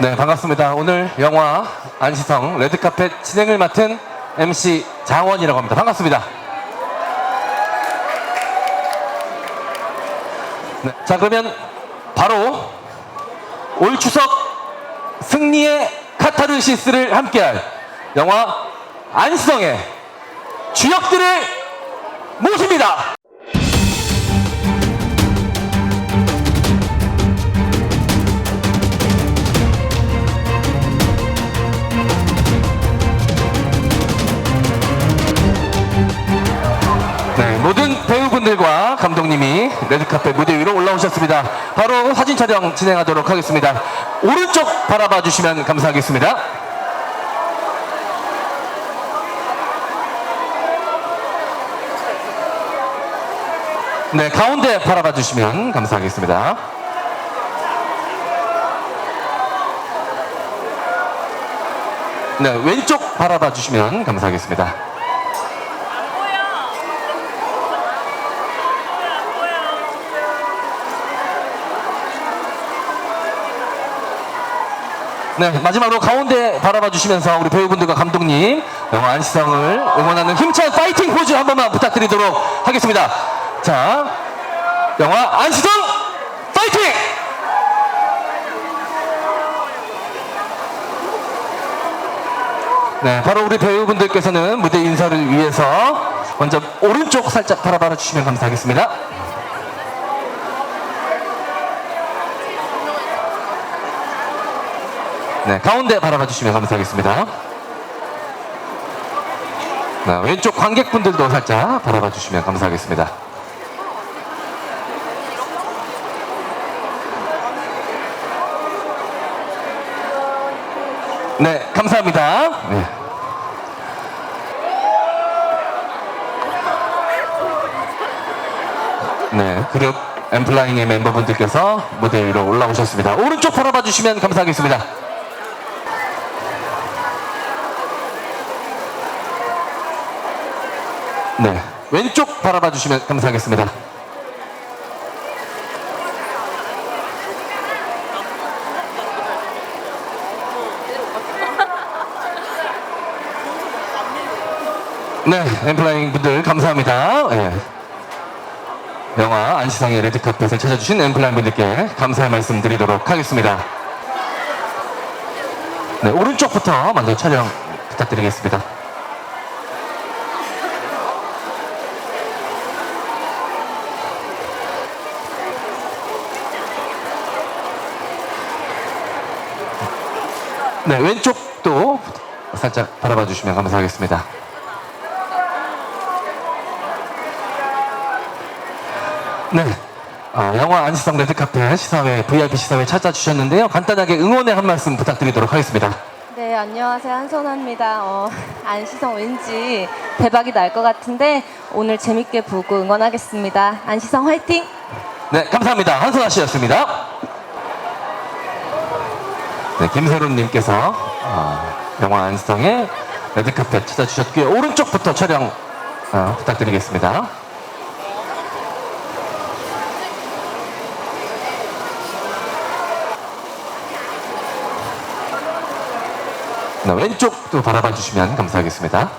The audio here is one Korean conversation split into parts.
네, 반갑습니다. 오늘 영화 안시성 레드카펫 진행을 맡은 MC 장원이라고 합니다. 반갑습니다. 네, 자, 그러면 바로 올 추석 승리의 카타르시스를 함께할 영화 안시성의 주역들을 모십니다. 레드카펫 무대 위로 올라오셨습니다. 바로 사진 촬영 진행하도록 하겠습니다. 오른쪽 바라봐 주시면 감사하겠습니다. 네, 가운데 바라봐 주시면 감사하겠습니다. 네, 왼쪽 바라봐 주시면 감사하겠습니다. 네, 마지막으로 가운데 바라봐 주시면서 우리 배우분들과 감독님 영화 안시성을 응원하는 힘찬 파이팅 포즈 한 번만 부탁드리도록 하겠습니다. 자, 영화 안시성 파이팅! 네, 바로 우리 배우분들께서는 무대 인사를 위해서 먼저 오른쪽 살짝 바라봐 주시면 감사하겠습니다. 네, 가운데 바라봐 주시면 감사하겠습니다. 네, 왼쪽 관객분들도 살짝 바라봐 주시면 감사하겠습니다. 네, 감사합니다. 네. 네, 그룹 엠플라잉의 멤버분들께서 무대 위로 올라오셨습니다. 오른쪽 바라봐 주시면 감사하겠습니다. 네, 왼쪽 바라봐 주시면 감사하겠습니다. 네, 엠플라잉 분들 감사합니다. 예. 영화 안시상의 레드카펫을 찾아주신 엠플라잉 분들께 감사의 말씀 드리도록 하겠습니다. 네, 오른쪽부터 먼저 촬영 부탁드리겠습니다. 네, 왼쪽도 살짝 바라봐 주시면 감사하겠습니다. 네. 아, 영화 안시성 레드카페 시사회, VIP 시사회 찾아주셨는데요. 간단하게 응원의 한 말씀 부탁드리도록 하겠습니다. 네, 안녕하세요. 한선아입니다. 어, 안시성 왠지 대박이 날 것 같은데 오늘 재밌게 보고 응원하겠습니다. 안시성 화이팅! 네, 감사합니다. 한선아 씨였습니다. 네, 김세론님께서 아, 영화 안시성의 레드카페 찾아주셨고요. 오른쪽부터 촬영 아, 부탁드리겠습니다. 네, 왼쪽도 바라봐 주시면 감사하겠습니다.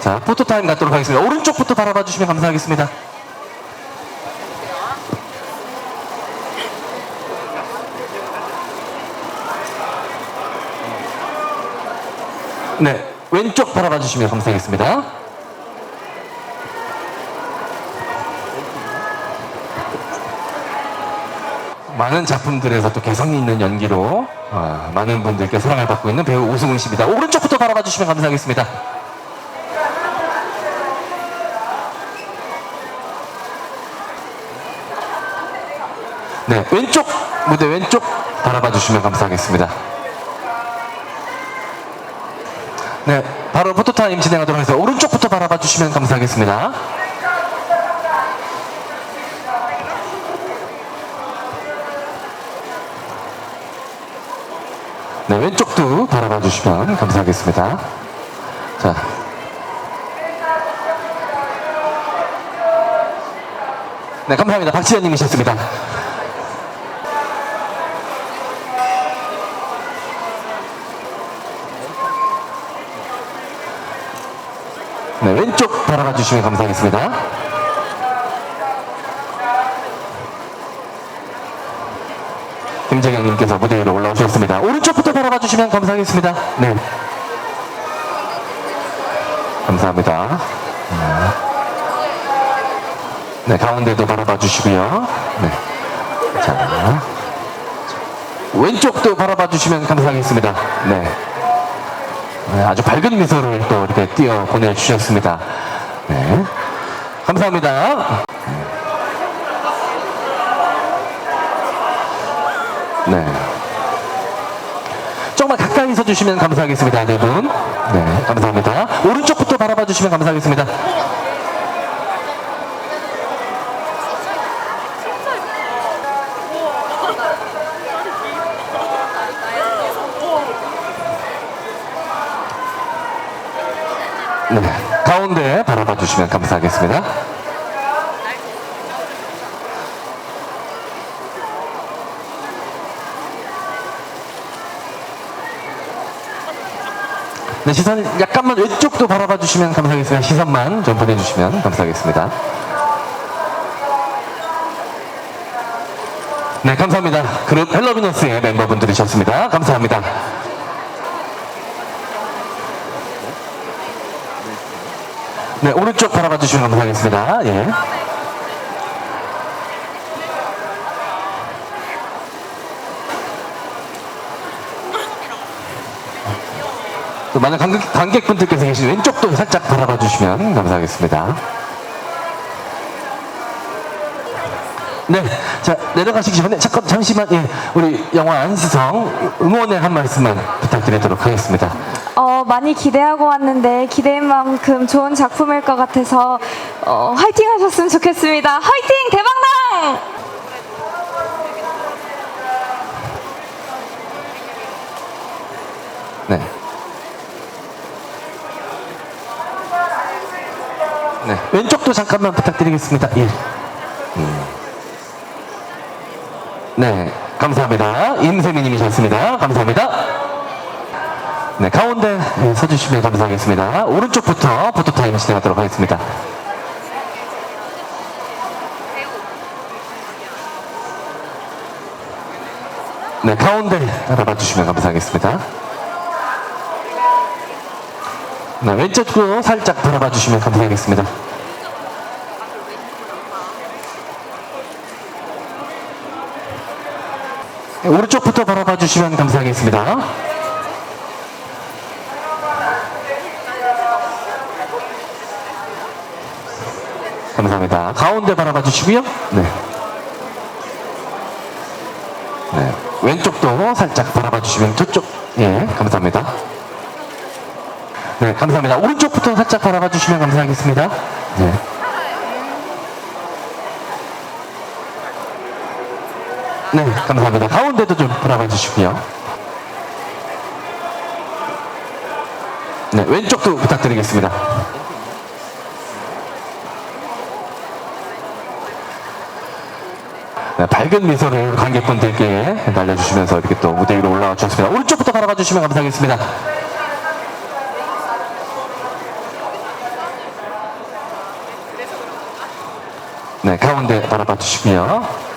자, 포토타임 갖도록 하겠습니다. 오른쪽부터 바라봐 주시면 감사하겠습니다. 네, 왼쪽 바라봐 주시면 감사하겠습니다. 많은 작품들에서 또 개성 있는 연기로 어, 많은 분들께 사랑을 받고 있는 배우 오승훈 씨입니다. 오른쪽부터 바라봐 주시면 감사하겠습니다. 네, 왼쪽 무대 왼쪽 바라봐 주시면 감사하겠습니다. 네, 바로 포토타임 진행하도록 하겠습니다. 오른쪽부터 바라봐 주시면 감사하겠습니다. 네, 왼쪽도 바라봐 주시면 감사하겠습니다. 자. 네, 감사합니다. 박지현님이셨습니다. 네, 왼쪽 바라봐 주시면 감사하겠습니다. 김재경님께서 무대 위로 올라오셨습니다. 오른쪽부터 바라봐 주시면 감사하겠습니다. 네. 감사합니다. 네, 가운데도 바라봐 주시고요. 네. 자. 왼쪽도 바라봐 주시면 감사하겠습니다. 네. 네, 아주 밝은 미소를 또 이렇게 띄어 보내주셨습니다. 네. 감사합니다. 네. 조금만 가까이 서 주시면 감사하겠습니다, 네 분. 네, 감사합니다. 오른쪽부터 바라봐 주시면 감사하겠습니다. 네, 가운데 바라봐 주시면 감사하겠습니다. 네, 시선 약간만 왼쪽도 바라봐 주시면 감사하겠습니다. 시선만 좀 보내주시면 감사하겠습니다. 네, 감사합니다. 그룹 헬로비너스의 멤버분들이셨습니다. 감사합니다. 네, 오른쪽 바라봐 주시면 감사하겠습니다. 예. 또 많은 관객, 관객분들께서 계신 왼쪽도 살짝 바라봐 주시면 감사하겠습니다. 네, 자 내려가시기 전에 잠깐 잠시만 예, 우리 영화 안수성 응원의 한 말씀만 부탁드리도록 하겠습니다. 어, 많이 기대하고 왔는데 기대한 만큼 좋은 작품일 것 같아서 어, 화이팅 하셨으면 좋겠습니다. 화이팅! 대박나! 네. 네, 왼쪽도 잠깐만 부탁드리겠습니다. 예. 음. 네, 감사합니다. 임세민님이셨습니다. 감사합니다. 네, 가운데 네, 서주시면 감사하겠습니다. 오른쪽부터 포토타임 진행하도록 하겠습니다. 네, 가운데 알아봐 주시면 감사하겠습니다. 네, 왼쪽으로 살짝 바라봐 주시면 감사하겠습니다. 네, 오른쪽부터 바라봐 주시면 감사하겠습니다. 감사합니다. 가운데 바라봐 주시고요. 네. 네. 왼쪽도 살짝 바라봐 주시면 저쪽, 예, 감사합니다. 네, 감사합니다. 오른쪽부터 살짝 바라봐 주시면 감사하겠습니다. 네. 네, 감사합니다. 가운데도 좀 바라봐 주시고요. 네, 왼쪽도 부탁드리겠습니다. 네, 밝은 미소를 관객분들께 날려주시면서 이렇게 또 무대 위로 올라와 주셨습니다. 오른쪽부터 바라봐 주시면 감사하겠습니다. 네, 가운데 바라봐 주시고요.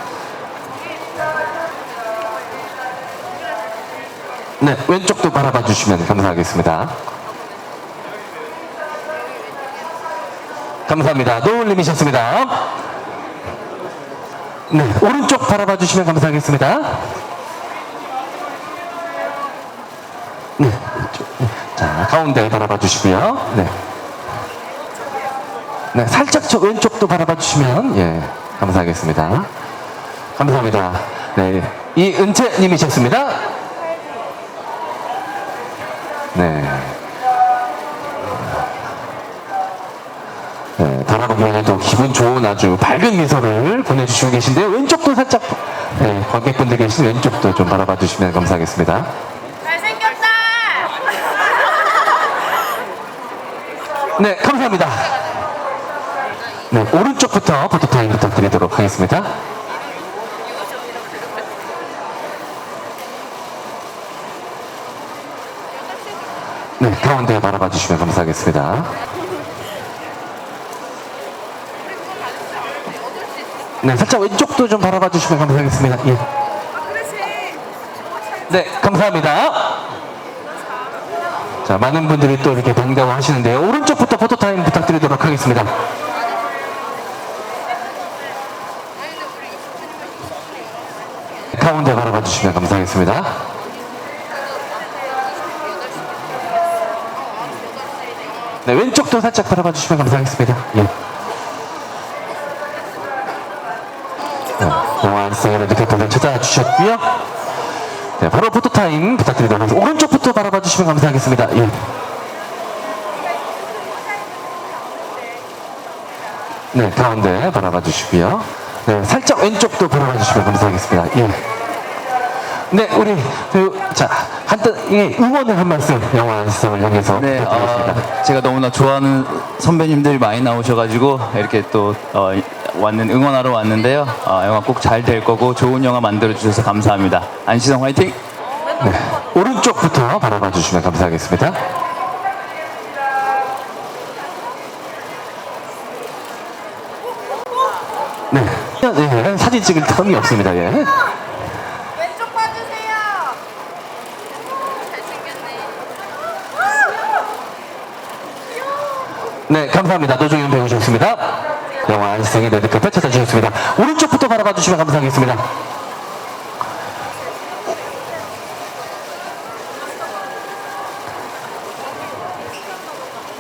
네, 왼쪽도 바라봐 주시면 감사하겠습니다. 감사합니다. 노을님이셨습니다. 네, 오른쪽 바라봐 주시면 감사하겠습니다. 네. 자, 가운데 바라봐 주시고요. 네. 네, 살짝 저 왼쪽도 바라봐 주시면, 예, 감사하겠습니다. 감사합니다. 네, 이은채님이셨습니다. 네. 네, 바라보기에도 기분 좋은 아주 밝은 미소를 보내주시고 계신데요. 왼쪽도 살짝, 네, 관객분들 계신 왼쪽도 좀 바라봐 주시면 감사하겠습니다. 잘생겼다! 네, 감사합니다. 네, 오른쪽부터 포토타임 부탁드리도록 하겠습니다. 네, 가운데 바라봐 주시면 감사하겠습니다. 네, 살짝 왼쪽도 좀 바라봐 주시면 감사하겠습니다. 예. 네, 감사합니다. 자, 많은 분들이 또 이렇게 동작을 하시는데요. 오른쪽부터 포토타임 부탁드리도록 하겠습니다. 가운데 바라봐 주시면 감사하겠습니다. 네, 왼쪽도 살짝 바라봐 주시면 감사하겠습니다. 예. 영화 안성을 이렇게 찾아주셨고요. 네, 바로 포토타임 부탁드리도록. 오른쪽부터 바라봐 주시면 감사하겠습니다. 예. 네, 가운데 바라봐 주시고요. 네, 살짝 왼쪽도 바라봐 주시면 감사하겠습니다. 예. 네, 우리 그, 자, 한뜻 예, 응원의 한 말씀 영화 안성을 향해서 네, 부탁드리겠습니다. 어, 제가 너무나 좋아하는 선배님들이 많이 나오셔가지고 이렇게 또 어, 왔는 응원하러 왔는데요. 어, 영화 꼭 잘 될 거고 좋은 영화 만들어 주셔서 감사합니다. 안시성 화이팅! 네, 오른쪽부터 바라봐 주시면 감사하겠습니다. 네, 네, 사진 찍을 텀이 없습니다. 예. 왼쪽 봐주세요. 잘생겼 네. 네, 감사합니다. 노종현 배우셨습니다. 영화 안시성의 레드카펫 찾아주셨습니다. 오른쪽부터 바라봐 주시면 감사하겠습니다.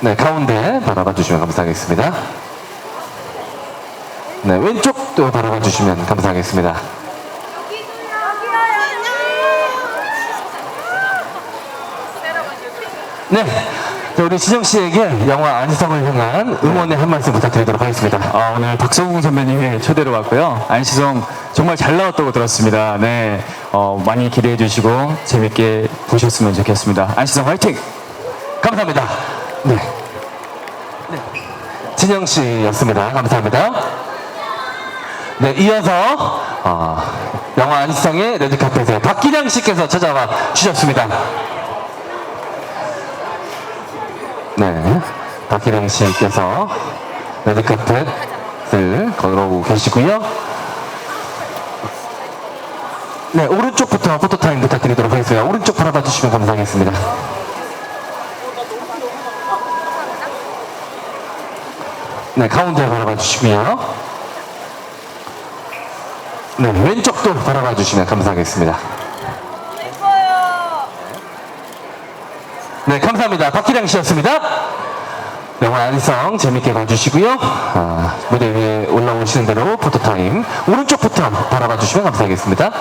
네, 가운데 바라봐 주시면 감사하겠습니다. 네, 왼쪽도 바라봐 주시면 감사하겠습니다. 네, 자, 우리 지정 씨에게 영화 안시성을 향한 응원의 한 말씀 부탁드리도록 하겠습니다. 아, 오늘 박성웅 선배님의 초대로 왔고요. 안시성 정말 잘 나왔다고 들었습니다. 네, 어, 많이 기대해 주시고 재밌게 보셨으면 좋겠습니다. 안시성 화이팅! 감사합니다. 네. 네. 진영 씨였습니다. 감사합니다. 네, 이어서 어, 영화 안시성의 레드카펫에 박기량 씨께서 찾아와 주셨습니다. 네, 박기량 씨께서 레드카펫을 걸어오고 계시고요. 네, 오른쪽부터 포토타임 부탁드리도록 하겠습니다. 오른쪽 바라봐 주시면 감사하겠습니다. 네, 가운데 바라봐 주시고요. 네, 왼쪽도 바라봐 주시면 감사하겠습니다. 네, 감사합니다. 박기량 씨였습니다. 영화 안성 재밌게 봐주시고요. 아, 무대 위에 올라오시는 대로 포토타임. 오른쪽부터 바라봐 주시면 감사하겠습니다.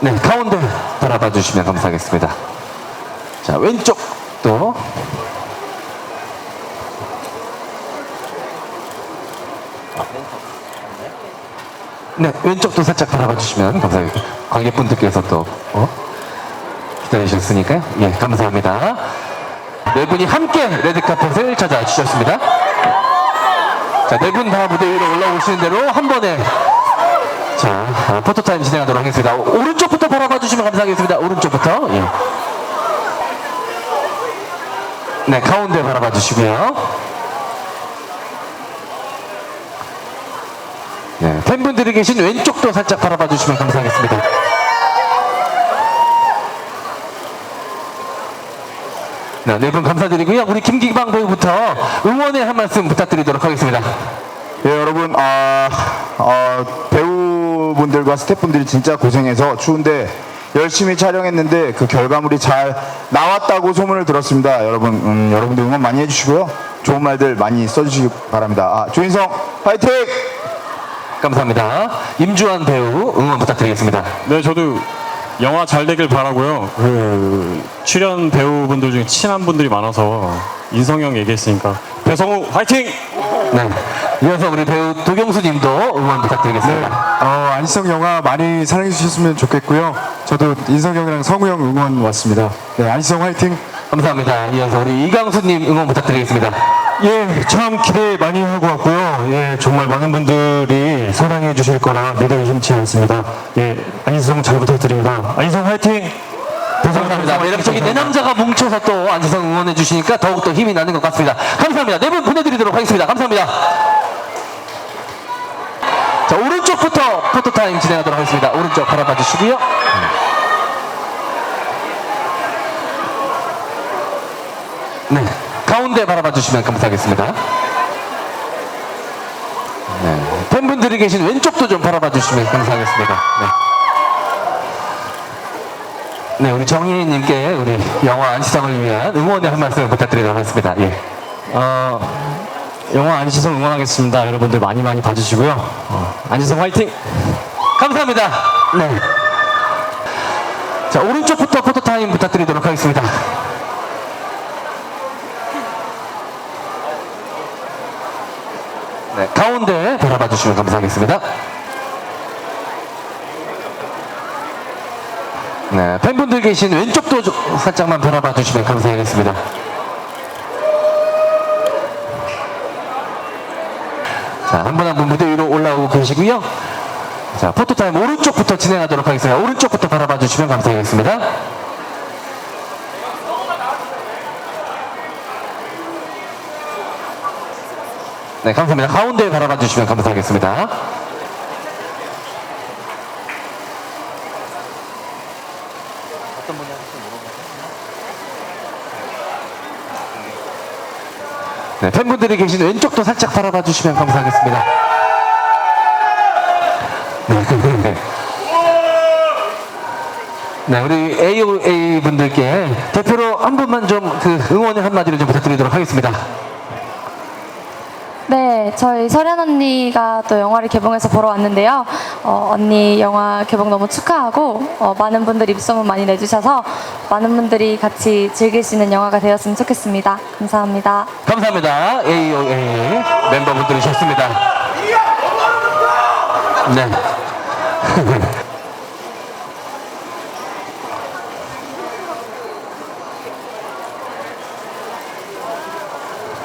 네, 가운데 바라봐 주시면 감사하겠습니다. 자, 왼쪽도. 네, 왼쪽도 살짝 바라봐 주시면 감사하겠습니다. 관객분들께서 또, 어? 기다리셨으니까요. 예, 감사합니다. 네 분이 함께 레드카펫을 찾아주셨습니다. 자, 네 분 다 무대 위로 올라오시는 대로 한 번에 자, 아, 포토타임 진행하도록 하겠습니다. 오- 오른쪽부터 바라봐 주시면 감사하겠습니다. 오른쪽부터. 예. 네, 가운데 바라봐 주시고요. 네, 팬분들이 계신 왼쪽도 살짝 바라봐 주시면 감사하겠습니다. 네, 네분 감사드리고요. 우리 김기방 배우부터 응원의 한 말씀 부탁드리도록 하겠습니다. 예, 여러분, 아, 어, 배우분들과 스태프분들이 진짜 고생해서 추운데 열심히 촬영했는데 그 결과물이 잘 나왔다고 소문을 들었습니다. 여러분, 음, 여러분들 응원 많이 해주시고요. 좋은 말들 많이 써주시기 바랍니다. 아, 조인성, 파이팅! 감사합니다. 임주환 배우 응원 부탁드리겠습니다. 네, 저도 영화 잘 되길 바라고요. 그 출연 배우분들 중에 친한 분들이 많아서 인성이 형 얘기했으니까 배성우 화이팅! 네. 이어서 우리 배우 도경수 님도 응원 부탁드리겠습니다. 어, 안시성 영화 많이 사랑해 주셨으면 좋겠고요. 저도 인성 형이랑 성우 형 응원 왔습니다. 네, 안시성 화이팅! 감사합니다. 이어서 우리 이강수님 응원 부탁드리겠습니다. 예, 참 기대 많이 하고 왔고요. 예, 정말 많은 분들이 사랑해 주실 거라 믿어 의심치 않습니다. 예, 안희성 잘 부탁드립니다. 안희성 화이팅! 감사합니다. 이렇게 저기 내 남자가 뭉쳐서 또 안지성 응원해 주시니까 더욱더 힘이 나는 것 같습니다. 감사합니다. 네 분 보내드리도록 하겠습니다. 감사합니다. 자, 오른쪽부터 포토타임 진행하도록 하겠습니다. 오른쪽 바라봐 주시고요. 네. 가운데 바라봐 주시면 감사하겠습니다. 네. 팬분들이 계신 왼쪽도 좀 바라봐 주시면 감사하겠습니다. 네. 네, 우리 정희님께 우리 영화 안시성을 위한 응원의 한 말씀 부탁드리도록 하겠습니다. 예. 어, 영화 안시성 응원하겠습니다. 여러분들 많이 많이 봐주시고요. 어, 안시성 화이팅! 감사합니다. 네. 자, 오른쪽부터 포토타임 부탁드리도록 하겠습니다. 네, 가운데 바라봐 주시면 감사하겠습니다. 네, 팬분들 계신 왼쪽도 좀 살짝만 바라봐 주시면 감사하겠습니다. 자, 한 분 한 분 무대 위로 올라오고 계시고요. 자, 포토타임 오른쪽부터 진행하도록 하겠습니다. 오른쪽부터 바라봐 주시면 감사하겠습니다. 네, 감사합니다. 가운데 바라봐 주시면 감사하겠습니다. 네, 팬분들이 계신 왼쪽도 살짝 바라봐 주시면 감사하겠습니다. 네. 네, 우리 AOA 분들께 대표로 한 분만 좀 그 응원의 한마디를 좀 부탁드리도록 하겠습니다. 네, 저희 설현 언니가 또 영화를 개봉해서 보러 왔는데요. 어, 언니 영화 개봉 너무 축하하고 어, 많은 분들이 입소문 많이 내주셔서 많은 분들이 같이 즐길 수 있는 영화가 되었으면 좋겠습니다. 감사합니다. 감사합니다. AOA 멤버분들이셨습니다. 네.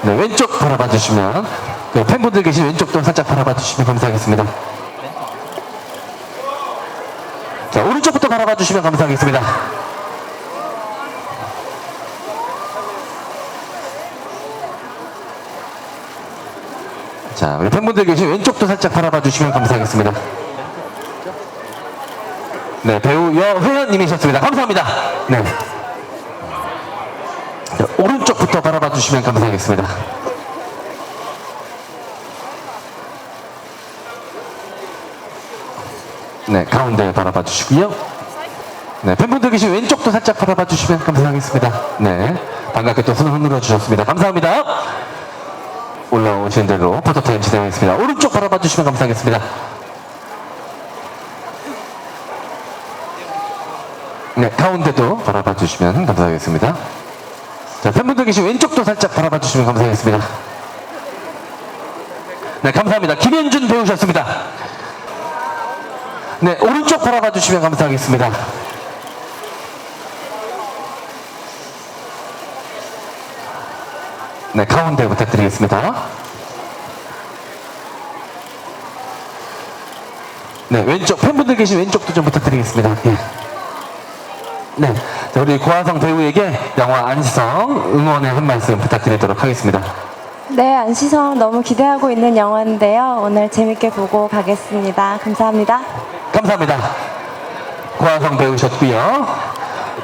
네, 왼쪽 바라봐 주시면 그 팬분들 계신 왼쪽도 살짝 바라봐 주시면 감사하겠습니다. 자, 오른쪽부터 바라봐 주시면 감사하겠습니다. 자, 우리 팬분들 계신 왼쪽도 살짝 바라봐 주시면 감사하겠습니다. 네, 배우 여회원님이셨습니다. 감사합니다. 네. 자, 오른쪽부터 바라봐 주시면 감사하겠습니다. 네, 가운데 바라봐 주시고요. 네, 팬분들 계신 왼쪽도 살짝 바라봐 주시면 감사하겠습니다. 네, 반갑게 또 손을 흔들어 주셨습니다. 감사합니다. 올라오신 대로 포토타임 진행하겠습니다. 오른쪽 바라봐 주시면 감사하겠습니다. 네, 가운데도 바라봐 주시면 감사하겠습니다. 자, 팬분들 계신 왼쪽도 살짝 바라봐 주시면 감사하겠습니다. 네, 감사합니다. 김현준 배우셨습니다. 네, 오른쪽 바라봐 주시면 감사하겠습니다. 네, 가운데 부탁드리겠습니다. 네, 왼쪽, 팬분들 계신 왼쪽도 좀 부탁드리겠습니다. 예. 네, 자, 우리 고하성 배우에게 영화 안시성 응원의 한 말씀 부탁드리도록 하겠습니다. 네, 안시성 너무 기대하고 있는 영화인데요. 오늘 재밌게 보고 가겠습니다. 감사합니다. 감사합니다. 고하성 배우셨고요.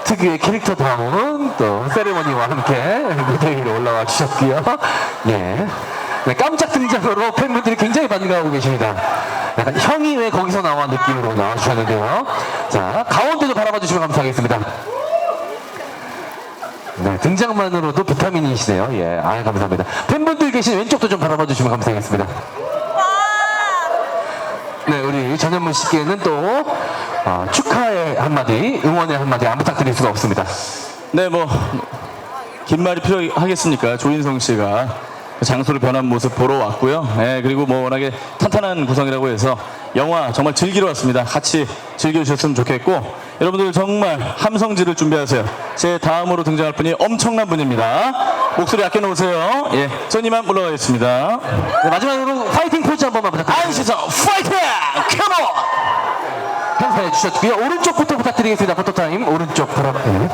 특유의 캐릭터 다운 또 세레머니와 함께 무대 위로 올라와 주셨고요. 네. 네, 깜짝 등장으로 팬분들이 굉장히 반가워하고 계십니다. 약간 형이 왜 거기서 나와 느낌으로 나와주셨는데요. 자, 가운데도 바라봐 주시면 감사하겠습니다. 네, 등장만으로도 비타민이시네요. 예, 아 감사합니다. 팬분들 계신 왼쪽도 좀 바라봐 주시면 감사하겠습니다. 네, 우리 전현무 씨께는 또 어, 축하의 한마디, 응원의 한마디 안 부탁드릴 수가 없습니다. 네, 뭐, 긴 말이 필요하겠습니까? 조인성 씨가 장소를 변한 모습 보러 왔고요. 예, 그리고 뭐 워낙에 탄탄한 구성이라고 해서 영화 정말 즐기러 왔습니다. 같이 즐겨주셨으면 좋겠고 여러분들 정말 함성지를 준비하세요. 제 다음으로 등장할 분이 엄청난 분입니다. 목소리 아껴 놓으세요. 예, 저님만 물러가겠습니다. 네, 마지막으로 파이팅 포즈 한 번만 부탁드립니다. 안시성 파이팅! 컴온! 행사해 주셨고요. 오른쪽부터 부탁드리겠습니다. 포토타임 오른쪽 바라. 네.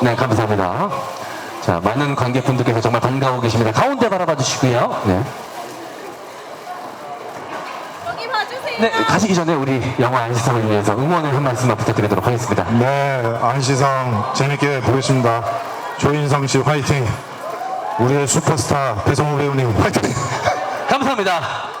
네, 감사합니다. 자, 많은 관객분들께서 정말 반가워 계십니다. 가운데 바라봐 주시고요. 네. 여기 봐주세요. 네, 가시기 전에 우리 영화 안시성을 위해서 응원을 한 말씀만 부탁드리도록 하겠습니다. 네, 안시성 재밌게 보겠습니다. 조인성 씨 화이팅! 우리의 슈퍼스타 배성우 배우님 화이팅! 감사합니다.